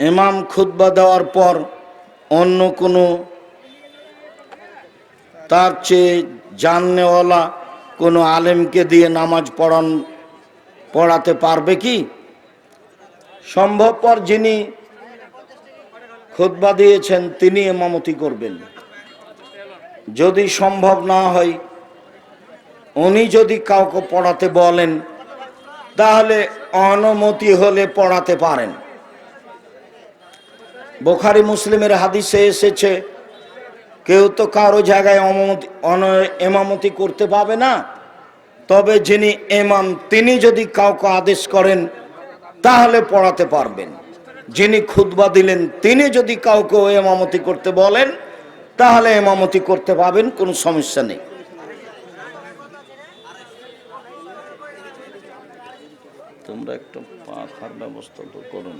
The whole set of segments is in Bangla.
ইমাম খুতবা দেওয়ার পর অন্য কোনো তার চেয়ে জাননেওয়ালা কোনো আলেমকে দিয়ে নামাজ পড়ান, পড়াতে পারবে কি? সম্ভবপর যিনি খুতবা দিয়েছেন, তিনি এমামতি করবেন। যদি সম্ভব না হয়, উনি যদি কাউকে পড়াতে বলেন, তাহলে অনুমতি হলে পড়াতে পারেন। বোখারি মুসলিমের হাদিসে এসেছে, কেউ তো কারও জায়গায় এমামতি করতে পাবে না। তবে যিনি এমাম, তিনি যদি কাউকে আদেশ করেন, তাহলে পড়াতে পারবেন। যিনি খুতবা দিলেন, তিনি যদি কাউকে এমামতি করতে বলেন, তাহলে এমামতি করতে পাবেন, কোনো সমস্যা নেই। তোমরা একটু পাখার ব্যবস্থা তো করো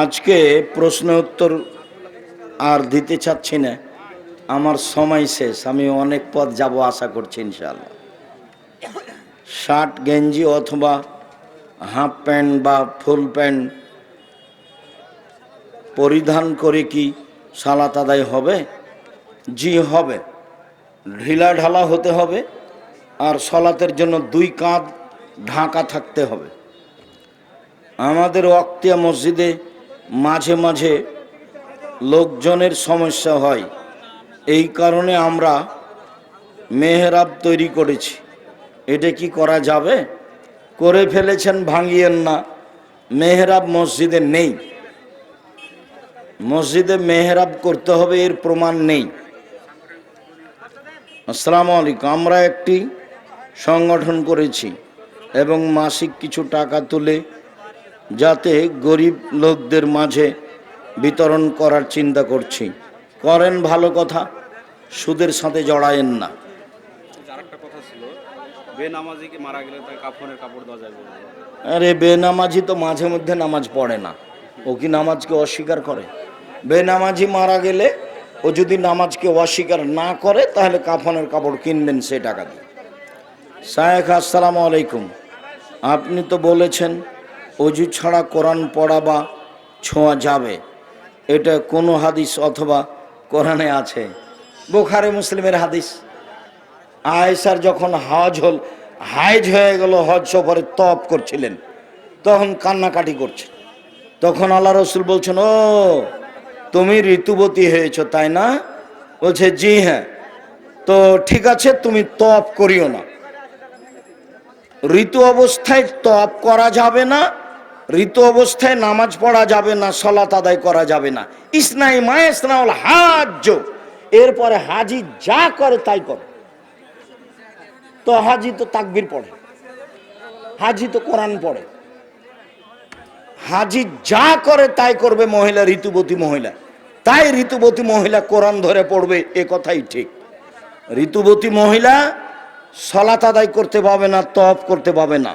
আজকে প্রশ্ন উত্তর আর দিতে চাচ্ছি না। আমার সময় শেষ, আমি অনেক পথ যাব আশা করছি ইনশাআল্লাহ। শার্ট, গেঞ্জি অথবা হাফ প্যান্ট বা ফুল প্যান্ট পরিধান করে কি সালাত আদায় হবে? জি, হবে। ঢিলা ঢালা হতে হবে আর সলাতের জন্য দুই কাঁধ ঢাকা থাকতে হবে। আমাদের অক্তিয়া মসজিদে মাঝে মাঝে লোকজনের সমস্যা হয়। এই কারণে আমরা মেহরাব তৈরি করেছি। এটা কি করা যাবে? করে ফেলেছেন, ভাঙিয়েন না। মেহরাব মসজিদে নেই। মসজিদে মেহরাব করতে হবে, এর প্রমাণ নেই। আসসালামু আলাইকুম। আমরা একটি সংগঠন করেছি এবং মাসিক কিছু টাকা তুলে যাতে গরিব লোকদের মাঝে বিতরণ করার চিন্তা করছি। করেন ভালো কথা সুদের সাথে জড়ায়েন না। আরে বেনামাজি তো মাঝে মধ্যে নামাজ পড়ে না। ও কি নামাজকে অস্বীকার করে? বেনামাজি মারা গেলে ও যদি নামাজকে অস্বীকার না করে তাহলে কাফনের কাপড় কিনবেন সে টাকা দিয়ে। শায়েখ আসসালামু আলাইকুম। আপনি তো বলেছেন অজু ছাড়া কোরআন পড়া বা ছোঁয়া যাবে। এটা কোনো হাদিস অথবা কোরআনে আছে? বোখারে, মুসলিমের হাদিস। আয়েশার যখন হজ হল, হাইজ হয়ে গেল, হজ সফরে তপ করছিলেন। তখন কান্নাকাটি করছে। তখন আল্লাহ রসুল বলছেন, ও, তুমি ঋতুবতী হয়েছো, তাই না? বলছে, জি হ্যাঁ। তো ঠিক আছে, তুমি তপ করিও না। ঋতু অবস্থায় তপ করা যাবে না ঋতু অবস্থায় নামাজ পড়া যাবে না, সলাত আদায় করা যাবে না। ইসনাই মা ইসনাউল হাজ এরপরে হাজি যা করে তাই করে। তো হাজি তো তাকবির পড়ে। হাজি তো কোরআন পড়ে। হাজি যা করে তাই করবে মহিলা, ঋতুবতী মহিলা। তাই ঋতুবতী মহিলা কোরআন ধরে পড়বে, এ কথাই ঠিক। ঋতুবতী মহিলা সলাত আদায় করতে পাবে না তপ করতে পাবে না।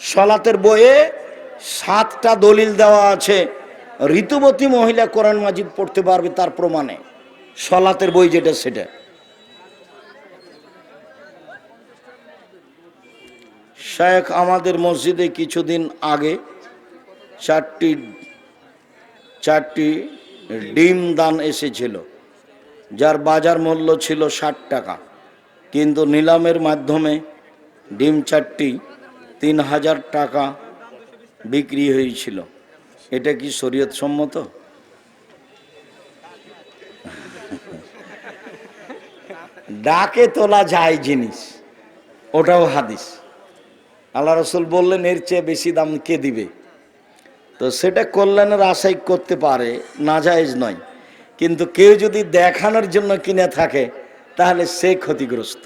সলাতের বইয়ে সাতটা দলিল দেওয়া আছে। ঋতুবতী মহিলা কোরআন মাজিদ পড়তে পারবে তার প্রমাণে। সলাতের বই যেটা, সেটা। শেখ আমাদের মসজিদে কিছুদিন আগে চারটি চারটি ডিম দান এসেছিল। যার বাজার মূল্য ছিল ষাট টাকা। কিন্তু নিলামের মাধ্যমে ডিম চারটি তিন হাজার টাকা বিক্রি হয়েছিল। এটা কি শরীয়ত সম্মত? ডাকে তোলা যায় জিনিস, ওটাও হাদিস। আল্লাহ রসুল বললেন, এর চেয়ে বেশি দাম কে দিবে? তো সেটা কল্যাণের আশাই করতে পারে না জায়েজ নয়। কিন্তু কেউ যদি দেখানোর জন্য কিনে থাকে, তাহলে সে ক্ষতিগ্রস্ত।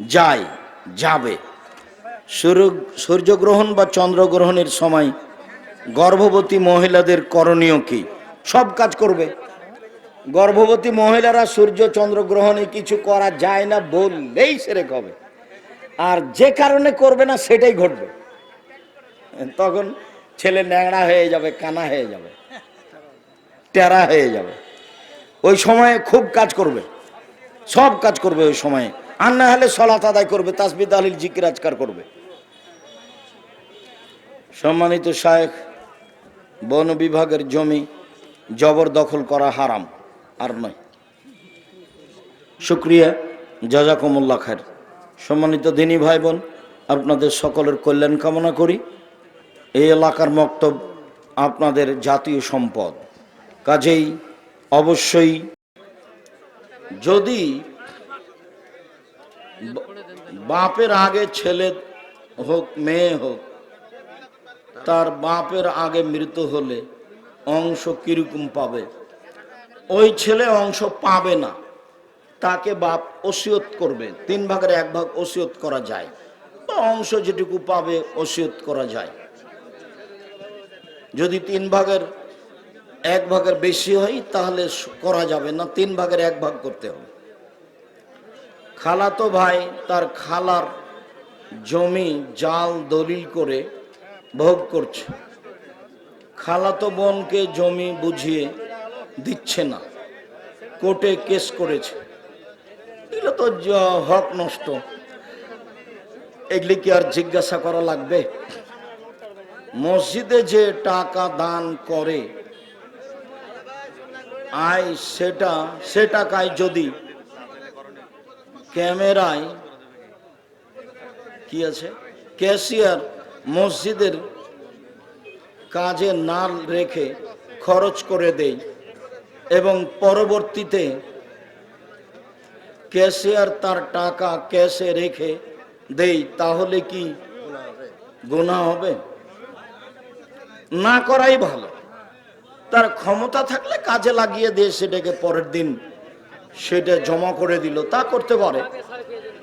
যায়। যাবে। সূর্য সূর্যগ্রহণ বা চন্দ্রগ্রহণের সময় গর্ভবতী মহিলাদের করণীয় কি? সব কাজ করবে। গর্ভবতী মহিলারা সূর্য, চন্দ্রগ্রহণে কিছু করা যায় না বললেই সেরে হবে আর যে কারণে করবে না সেটাই ঘটবে। তখন ছেলে ন্যাংড়া হয়ে যাবে, কানা হয়ে যাবে, টেরা হয়ে যাবে। ওই সময়ে খুব কাজ করবে। সব কাজ করবে ওই সময়ে। আর না হলে সলাত আদায় করবে, তাসবি তাহলিল জিকির, আজকার করবে। সম্মানিত শায়েখ, বন বিভাগের জমি জবরদখল করা হারাম, আর নয়। শুক্রিয়া, জাজাকুমুল্লাহ খায়ের সম্মানিত দিনী ভাই বোন আপনাদের সকলের কল্যাণ কামনা করি। এই এলাকার মক্তব আপনাদের জাতীয় সম্পদ। কাজেই অবশ্যই যদি বাপের আগে ছেলে হোক, মেয়ে হোক, তার বাপের আগে মৃত হলে অংশ কীরকম পাবে? ওই ছেলে অংশ পাবে না। তাকে বাপ ওসিয়ত করবে। তিন ভাগের এক ভাগ ওসিয়ত করা যায়। বা অংশ যেটুকু পাবে, ওসিয়ত করা যায়। যদি তিন ভাগের এক ভাগের বেশি হয়, তাহলে করা যাবে না। তিন ভাগের এক ভাগ করতে হবে। খালাতো ভাই, তার খালার জমি জাল দলিল করে ভোগ করছে। খালাতো বোনকে জমি বুঝিয়ে দিচ্ছে না, কোর্টে কেস করেছে। এগুলো তো হক নষ্ট। এগুলি কি আর জিজ্ঞাসা করা লাগবে? মসজিদে যে টাকা দান করে, আয় সেটা, সে টাকায় যদি ক্যামেরায় কি আছে? ক্যাশিয়ার মসজিদের কাজে না রেখে খরচ করে দেই এবং পরবর্তীতে ক্যাশিয়ার তার টাকা ক্যাশে রেখে দেই, তাহলে কি গুণা হবে? না করাই ভালো। তার ক্ষমতা থাকলে কাজে লাগিয়ে দিয়ে সেটাকে পরের দিন সেটা জমা করে দিল তা করতে পারে।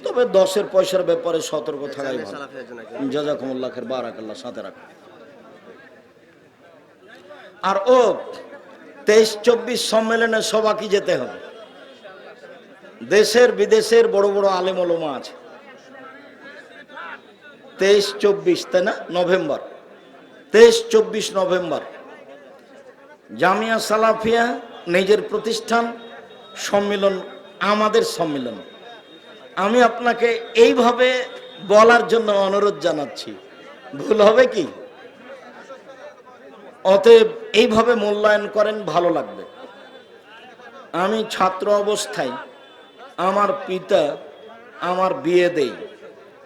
তবে দশের পয়সার ব্যাপারে সতর্ক থাকাই ভালো। জাজাকুমুল্লাহের বারাকাল্লাহ সাথে রাখ। আর ও তেইশ চব্বিশ সম্মেলনে সবাকি যেতে হবে। দেশের বিদেশের বড় বড় আলেম ওলমা আছে। তেইশ চব্বিশ তাই না? নভেম্বর। তেইশ চব্বিশ নভেম্বর। জামিয়া সালাফিয়া নিজের প্রতিষ্ঠান সম্মেলন, আমাদের সম্মেলন। আমি আপনাকে এইভাবে বলার জন্য অনুরোধ জানাচ্ছি। ভুল হবে কি? অতএব এইভাবে মূল্যায়ন করেন, ভালো লাগবে। আমি ছাত্র অবস্থায় আমার পিতা আমার বিয়ে দেই।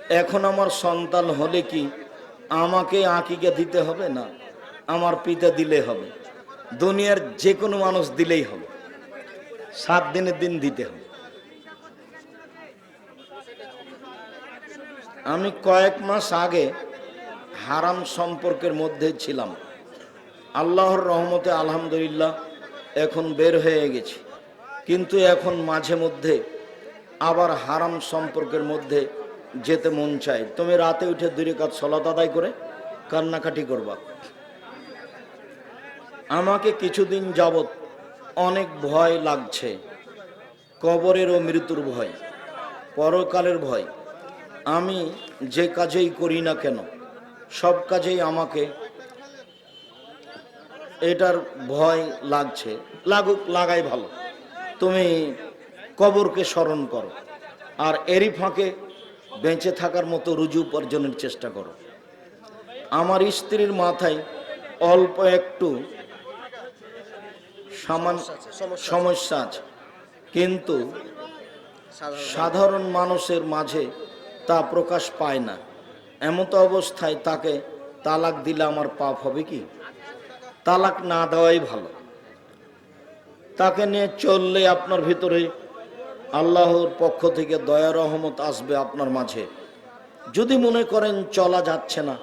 এখন আমার সন্তান হলে কি আমাকে আঁকিকে দিতে হবে না? আমার পিতা দিলে হবে। দুনিয়ার যে কোনো মানুষ দিলেই হবে। সাত দিনের দিন দিতে হবে। আমি কয়েক মাস আগে হারাম সম্পর্কের মধ্যে ছিলাম। আল্লাহর রহমতে আলহামদুলিল্লাহ এখন বের হয়ে গেছি। কিন্তু এখন মাঝে মধ্যে আবার হারাম সম্পর্কের মধ্যে যেতে মন চায়। তুমি রাতে উঠে দূরে কাজ সলাত আদায় করে কান্নাকাটি করবা। আমাকে কিছুদিন যাবৎ অনেক ভয় লাগছে। কবরের ও মৃত্যুর ভয়, পরকালের ভয়। আমি যে কাজেই করি না কেন, সব কাজেই আমাকে এটার ভয় লাগছে। লাগুক, লাগাই ভালো। তুমি কবরকে স্মরণ করো আর এরই ফাঁকে বেঁচে থাকার মতো রুজু উপার্জনের চেষ্টা করো। আমার স্ত্রীর মাথায় অল্প একটু সমস্যা আছে কিন্তু সাধারণ মানুষের মাঝে তা প্রকাশ পায় না। এমতো অবস্থায় তাকে তালাক দিলে আমার পাপ হবে কি? তালাক না দেওয়াই ভালো। তাকে নিয়ে চললে আপনার ভিতরে আল্লাহর পক্ষ থেকে দয়া রহমত আসবে আপনার মাঝে। যদি মনে করেন চলা যাচ্ছে না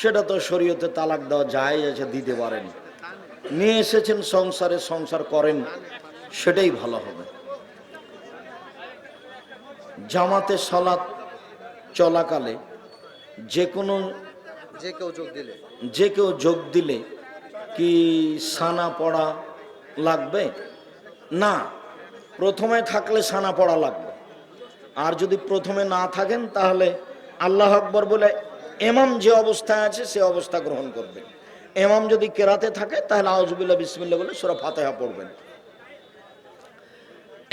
সেটা তো শরীয়তে তালাক দেওয়া যায় আছে দিতে পারেন। নিয়ে এসেছেন সংসারে সংসার করেন সেটাই ভালো হবে। জামাতে সলাৎ চলাকালে যে কোনো যে কেউ যোগ দিলে। যে কেউ যোগ দিলে কি সানা পড়া লাগবে? না প্রথমে থাকলে সানা পড়া লাগবে। আর যদি প্রথমে না থাকেন তাহলে আল্লাহ আকবর বলে এমাম যে অবস্থায় আছে সে অবস্থা গ্রহণ করবেন এমাম যদি কেরাতে থাকে, তাহলে আউজবিল্লা বিসমিল্লা বলে সুরা ফাতেহা পড়বেন।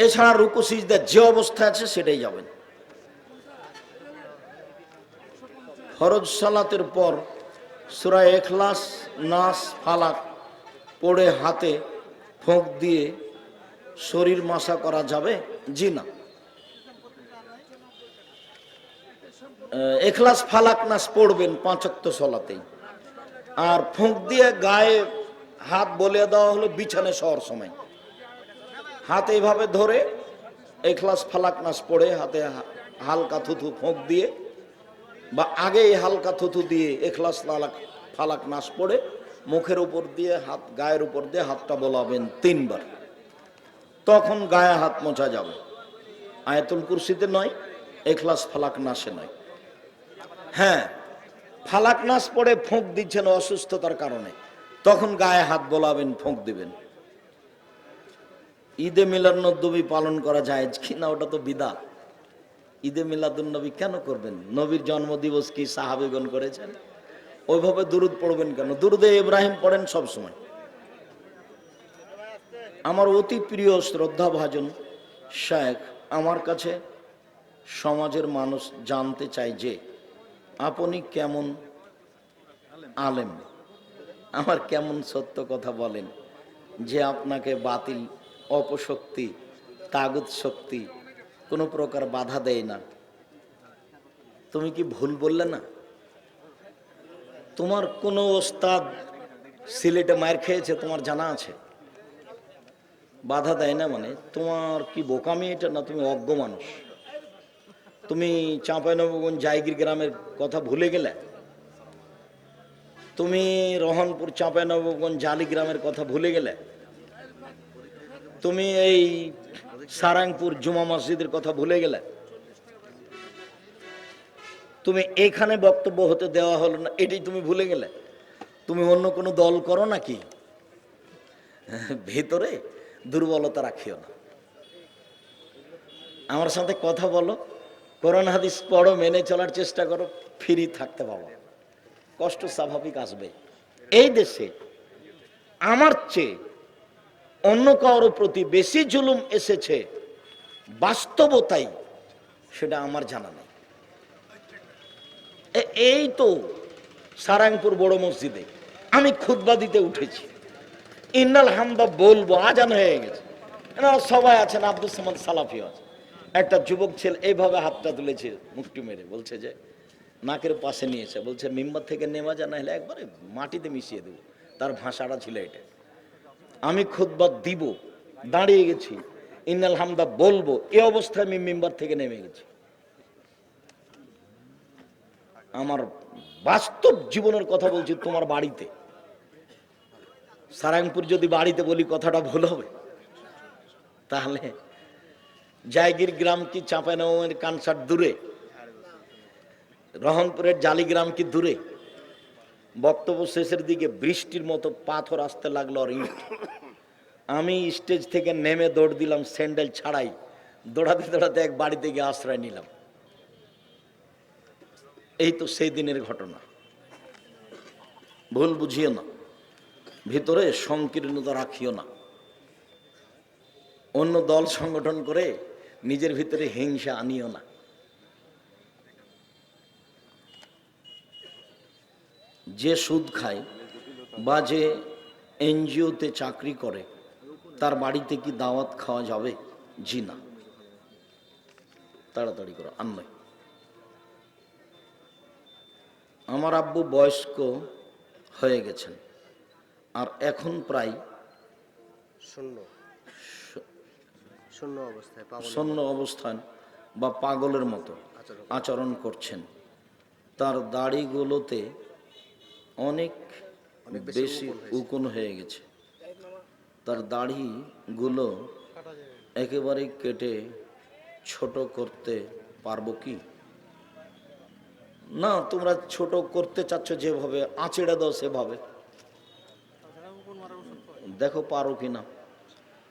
এছাড়া রুকু সিজদার যে অবস্থা আছে সেটাই যাবেন। ফরজ সালাতের পর সুরা এখলাস নাস, ফালাক পড়ে হাতে ফোঁক দিয়ে শরীর মাসা করা যাবে? জি না। এখলাস ফালাক, নাস পড়বেন পাঁচক্ত সলাতেই। আর ফোঁক দিয়ে গায়ে হাত বলে দেওয়া হলো বিছানে শোয়ার সময়। হাত এইভাবে ধরে এখলাস ফালাক নাস পড়ে, হাতে হালকা থুথু ফোঁক দিয়ে বা আগেই হালকা থুথু দিয়ে এখলাস লালাক ফালাক নাস পড়ে, মুখের উপর দিয়ে হাত, গায়ের উপর দিয়ে হাতটা বলাবেন তিনবার। তখন গায়ে হাত মোছা যাবে। আয়াতুল কুরসিতে নয়, এখলাস ফালাক নাসে নয়। হ্যাঁ ফালাক নাস পড়ে ফোঁক দিচ্ছেন অসুস্থতার কারণে। তখন গায়ে হাত বলাবেন, ফোঁক দিবেন। ঈদে মিলাদুন্নবী পালন করা যায় কি না? ওটা তো বিদা। ঈদে মিলাদুন্নবী কেন করবেন? নবীর জন্মদিবস কি সাহাবেগণ করেছেন? ওইভাবে দুরুদ পড়বেন কেন? দুরুদে ইব্রাহিম পড়েন সব সময়। আমার অতি প্রিয় শ্রদ্ধা ভাজন শেখ, আমার কাছে সমাজের মানুষ জানতে চায় যে আপনি কেমন আলেম? আমার কেমন সত্য কথা বলেন যে আপনাকে বাতিল, অপশক্তি, তাগুত শক্তি কোনো প্রকার বাধা দেয় না। তুমি কি ভুল বললে না? তোমার কোনো ওস্তাদ সিলেটে মায়ের খেয়েছে, তোমার জানা আছে? বাধা দেয় না মানে? তোমার কি বোকামি এটা না তুমি অজ্ঞ মানুষ? তুমি চাঁপাইনবগঞ্জ জায়গির গ্রামের কথা ভুলে গেলে? তুমি রহনপুর চাঁপাইনবগঞ্জ জালি গ্রামের কথা ভুলে গেলে? তুমি এই সারাংপুর জুমা মসজিদের কথা ভুলে গেলে? তুমি এখানে বক্তব্য হতে দেওয়া হলো না, এটাই তুমি ভুলে গেলে? তুমি অন্য কোনো দল করো নাকি? ভেতরে দুর্বলতা রাখিও না। আমার সাথে কথা বলো। কোরআন হাদিস পড়ো, মেনে চলার চেষ্টা করো, ফ্রি থাকতে পাবো কষ্ট স্বাভাবিক আসবে। এই দেশে আমার চেয়ে অন্য কারোর প্রতি বেশি জুলুম এসেছে, বাস্তবতাই সেটা আমার জানা নেই। এই তো সারাংপুর বড় মসজিদে আমি খুতবা দিতে উঠেছি। ইন্নাল হামদা বলব, আজান হয়ে গেছে। সবাই আছেন, আব্দুল সালাফিও আছে একটা যুবক ছেলে এইভাবে হাতটা তুলেছে মুখটি মেরে, বলছে যে, নাকের পাশে নিয়েছে, বলছে, মিম্বার থেকে নেমা না হলে একবারে মাটিতে মিশিয়ে দেবো। তার ভাষাটা ছিল এটা। আমি খুতবা দিব, দাঁড়িয়ে গেছি, ইন্নাল হামদা বলব, এ অবস্থায় আমি মেম্বার থেকে নেমে গেছি। আমার বাস্তব জীবনের কথা বলছি তোমার বাড়িতে। সারাংপুর যদি বাড়িতে বলি, কথাটা ভুল হবে। তাহলে জায়গির গ্রাম কি চাঁপাইনবাবগঞ্জের কানসার দূরে? রহনপুরের জালিগ্রাম কি দূরে? বক্তব্য শেষের দিকে বৃষ্টির মতো পাথর আসতে লাগল আর ইট। আমি স্টেজ থেকে নেমে দৌড় দিলাম, স্যান্ডেল ছাড়াই। দৌড়াতে দৌড়াতে এক বাড়িতে গিয়ে আশ্রয় নিলাম। এই তো সেই দিনের ঘটনা। ভুল বুঝিও না। ভিতরে সংকীর্ণতা রাখিও না। অন্য দল সংগঠন করে নিজের ভিতরে হিংসা আনিও না। যে সুদ খায় বা যে এনজিওতে চাকরি করে, তার বাড়িতে কি দাওয়াত খাওয়া যাবে? জি না। তাড়াতাড়ি করো নয় আমার আব্বু বয়স্ক হয়ে গেছেন, আর এখন প্রায় শূন্য। শূন্য অবস্থায় পাবন শূন্য অবস্থান বা পাগলের মতো আচরণ। করছেন। তার দাড়িগুলোতে অনেক অনেক বেশি উকুন হয়ে গেছে। তার দাড়িগুলো একেবারে কেটে ছোট করতে পারব কি? না তোমরা ছোট করতে চাচ্ছ যেভাবে আঁচড়ে দাও সেভাবে। দেখো পারো কি না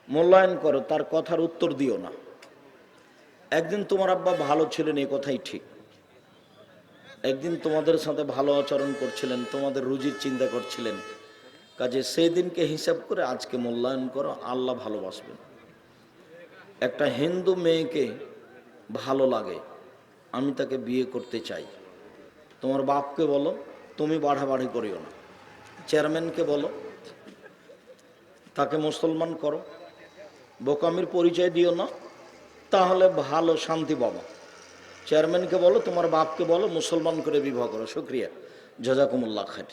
মূল্যায়ন করো, তার কথার উত্তর দিও না। একদিন তোমার আব্বা ভালো ছিলেন, এ কথাই ঠিক। একদিন তোমাদের সাথে ভালো আচরণ করছিলেন, তোমাদের রুজির চিন্তা করছিলেন। কাজে সেই দিনকে হিসাব করে আজকে মূল্যায়ন করো, আল্লাহ ভালোবাসবেন। একটা হিন্দু মেয়েকে ভালো লাগে, আমি তাকে বিয়ে করতে চাই। তোমার বাপকে বলো, তুমি বাড়াবাড়ি করিও না। চেয়ারম্যানকে বলো, তাকে মুসলমান করো। বোকামির পরিচয় দিও না, তাহলে ভালো শান্তি পাবো। চেয়ারম্যানকে বলো, তোমার বাপকে বলো, মুসলমান করে বিবাহ করো। শুক্রিয়া। জাজাকুমুল্লাহ খাট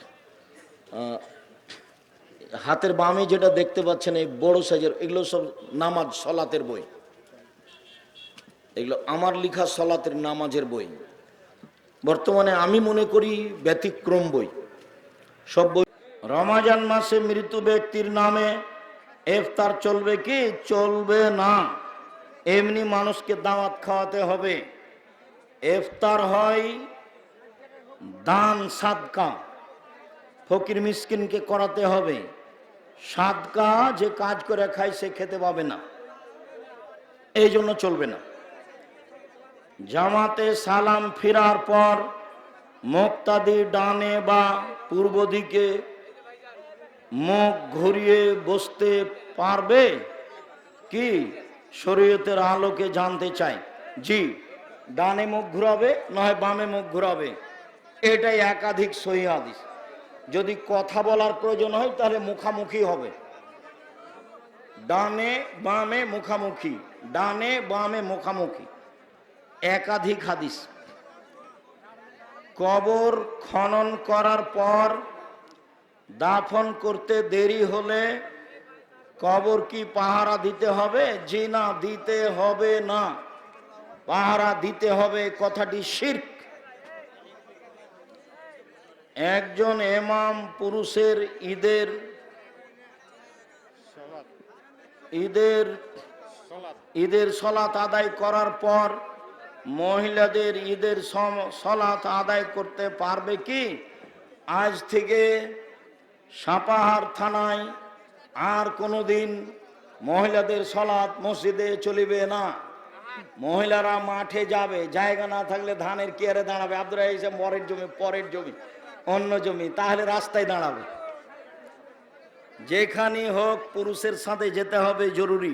হাতের বামে যেটা দেখতে পাচ্ছেন, এই বড় সাইজের, এগুলো সব নামাজ, সলাতের বই। এগুলো আমার লিখা সলাতের নামাজের বই। বর্তমানে আমি মনে করি ব্যতিক্রম বই। সব বই রমাজান মাসে মৃত ব্যক্তির নামে ইফতার চলবে কি? চলবে না। এমনি মানুষকে দাওয়াত খাওয়াতে হবে। এফতার হয় দান সাদকা। ফকির মিসকিনকে করাতে হবে। সাদকা যে কাজ করে খায় সে খেতে পাবে না। এই জন্য চলবে না। জামাতে সালাম ফেরার পর মুক্তাদি ডানে বা পূর্ব দিকে মুখ ঘুরিয়ে বসতে পারবে? কি? শরীয়তের আলোকে জানতে চাই। জি, ডানে মুখ ঘুরাবে, নয় বামে মুখ ঘুরাবে। এটাই একাধিক সহি হাদিস। যদি কথা বলার প্রয়োজন হয়, তাহলে মুখামুখি হবে। ডানে বামে মুখামুখি, ডানে বামে মুখামুখি। একাধিক হাদিস। কবর খনন করার পর দাফন করতে দেরি হলে কবর কি পাহারা দিতে হবে? জি না দিতে হবে না। পাহারা দিতে হবে কথাটি শির্ক। একজন এমাম পুরুষের ঈদের ঈদের ঈদের সলাত আদায় করার পর মহিলাদের ঈদের সলাত আদায় করতে পারবে কি? আজ থেকে সাপাহার থানায় আর কোনোদিন মহিলাদের সলাৎ মসজিদে চলিবে না। মহিলারা মাঠে যাবে, জায়গা না থাকলে ধানের কেয়ারে দাঁড়াবে। আব্দুল হিসেব পরের জমি পরের জমি, অন্য জমি, তাহলে রাস্তায় দাঁড়াবে। যেখানে হোক পুরুষের সাথে যেতে হবে জরুরি।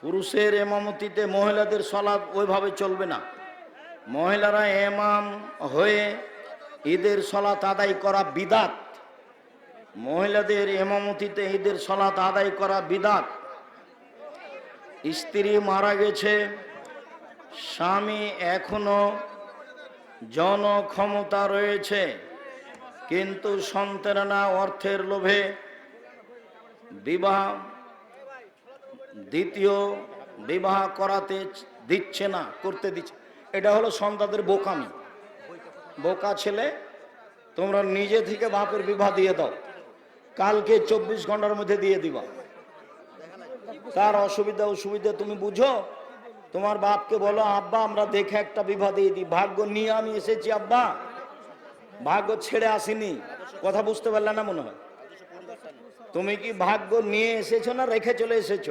পুরুষের এমামতিতে মহিলাদের সলাপ ওইভাবে চলবে না। মহিলারা এমাম হয়ে ঈদের সলাত আদায় করা বিদাত। মহিলাদের এমামতিতে ঈদের সলাত আদায় করা বিদাত। স্ত্রী মারা গেছে, স্বামী এখনও জন ক্ষমতা রয়েছে, কিন্তু সন্তানরা অর্থের লোভে। বিবাহ দ্বিতীয় বিবাহ করাতে দিচ্ছে না, করতে দিচ্ছে। এটা হলো সন্তানদের বোকামি। বোকা ছেলে, তোমরা নিজে থেকে বাপের বিবাহ দিয়ে দাও। কালকে চব্বিশ ঘণ্টার মধ্যে দিয়ে দিবা। তার অসুবিধা অসুবিধা তুমি বুঝো? তোমার বাপকে বলো, আব্বা, আমরা দেখে একটা বিবাহ দিয়ে দিই। ভাগ্য নিয়ে আমি এসেছি, আব্বা। ভাগ্য ছেড়ে আসিনি। কথা বুঝতে পারলে না মনে হয়? তুমি কি ভাগ্য নিয়ে এসেছ না রেখে চলে এসেছ?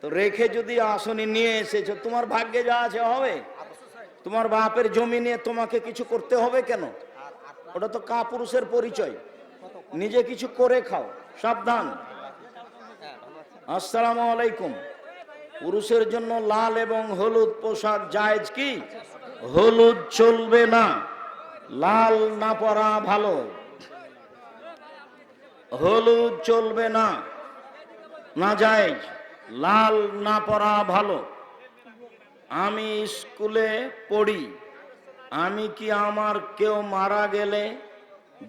তো রেখে যদি আসনি, নিয়ে এসেছ, তোমার ভাগ্যে যা আছে হবে। তোমার বাপের জমি নিয়ে তোমাকে কিছু করতে হবে কেন? ওটা তো কাপুরুষের পরিচয়। নিজে কিছু করে খাও, সাবধান। আসসালামু আলাইকুম। পুরুষের জন্য লাল এবং হলুদ পোশাক জায়েজ কি? হলুদ চলবে না। লাল না পরা ভালো। হলুদ চলবে না। না জায়েজ। লাল না পরা ভালো। আমি স্কুলে পড়ি। আমি কি আমার কেউ মারা গেলে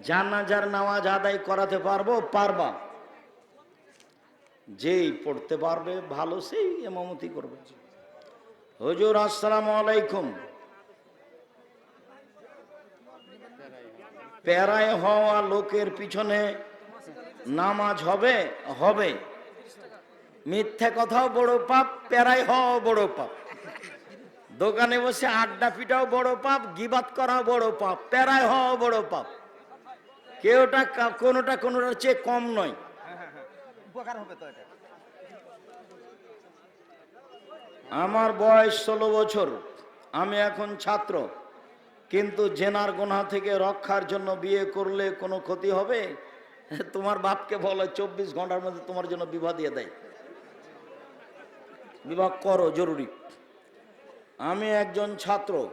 জানাজার নামাজ আদায় করাতে পারব? পারবা। যেই পড়তে পারবে, ভালো সেই এমামতি করবে। হুজুর, আসসালামু আলাইকুম। প্যারায় হওয়া লোকের পিছনে নামাজ হবে? হবে। মিথ্যা কথাও বড় পাপ, প্যারায় হওয়াও বড় পাপ। দোকানে বসে আড্ডা পিটাও বড় পাপ গিবাত করাও বড় পাপ প্যারায় হওয়াও বড় পাপ। কেউটা কোনোটা কোনোটার চেয়ে কম নয়। আমার বয়স ষোলো বছর আমি এখন ছাত্র। কিন্তু জেনার গোনা থেকে রক্ষার জন্য বিয়ে করলে কোনো ক্ষতি হবে? তোমার বাপকে বলো চব্বিশ ঘণ্টার মধ্যে তোমার জন্য বিবাহ দিয়ে দেয়। বিবাহ করো জরুরি। আমি একজন ছাত্র।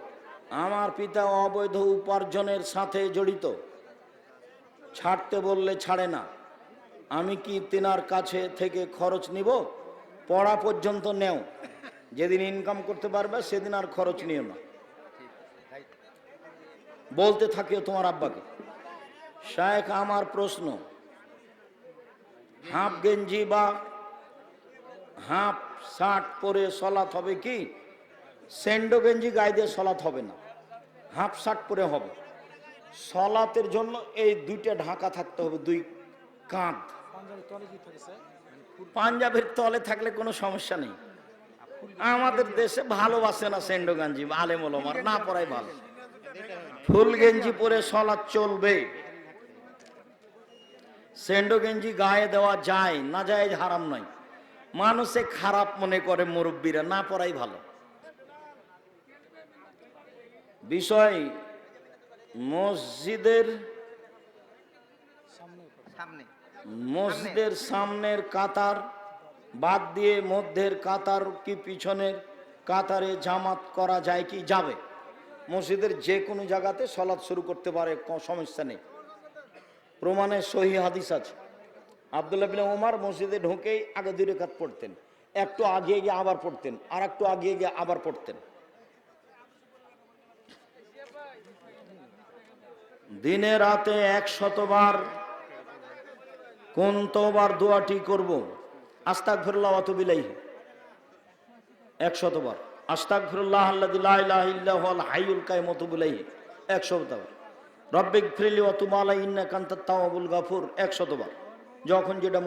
আমার পিতা অবৈধ উপার্জনের সাথে জড়িত। ছাড়তে বললে ছাড়ে না। আমি কি তেনার কাছে থেকে খরচ নিব? পড়া পর্যন্ত নেও। যেদিন ইনকাম করতে পারবে, সেদিন আর খরচ নিও না। বলতে থাকিও তোমার আব্বাকে। শায়েখ, আমার প্রশ্ন। হাফ গেঞ্জি বা হাফ শার্ট পরে সলাৎ হবে কি? সেন্ডো গেঞ্জি গায়ে দিয়ে সলাৎ হবে না। হাফ শার্ট পরে হবে। সলাতের জন্য এই দুইটা ঢাকা থাকতে হবে, দুই কাঁধ। পাঞ্জাবের তলে থাকলে কোনো সমস্যা নেই। আমাদের দেশে ভালোবাসে না সেন্ডো গেঞ্জি, আলেম ওলমার, না পড়াই ভালো। ফুল গেঞ্জি পরে সলাৎ চলবে। সেন্ডো গেঞ্জি গায়ে দেওয়া যায়, না যায় হারাম নয়। মানুষে খারাপ মনে করে মুরব্বীরা, না পড়াই ভালো। বিষয় মসজিদের মসজিদের সামনের কাতার বাদ দিয়ে মধ্যের কাতার কি পিছনের কাতারে জামাত করা যায় কি যাবে? মসজিদের যে কোনো জায়গাতে সলাৎ শুরু করতে পারে কোনো সমস্যা নেই। প্রমাণে সহি হাদিস আছে। আবদুল্লাহ বিন ওমর মসজিদে ঢুকেই আগে দুই রেখাত পড়তেন একটু আগিয়ে গিয়ে আবার পড়তেন আর একটু আগিয়ে গিয়ে আবার পড়তেন। দিনে রাতে এক শতবার কোন তোবার দোয়াটি করব? আস্তাক ফিরুল্লাহ অতবিলাই এক শতবার আস্তাক ফিরুল্লাহ আল্লাহ হাইউল কায় মতবিলাই এক শতবার রব্বিক ফ্রিলি অতুমালা ইন্না কান্তা তাওয়াবুল গাফুর। এক শতবার যখন যেটা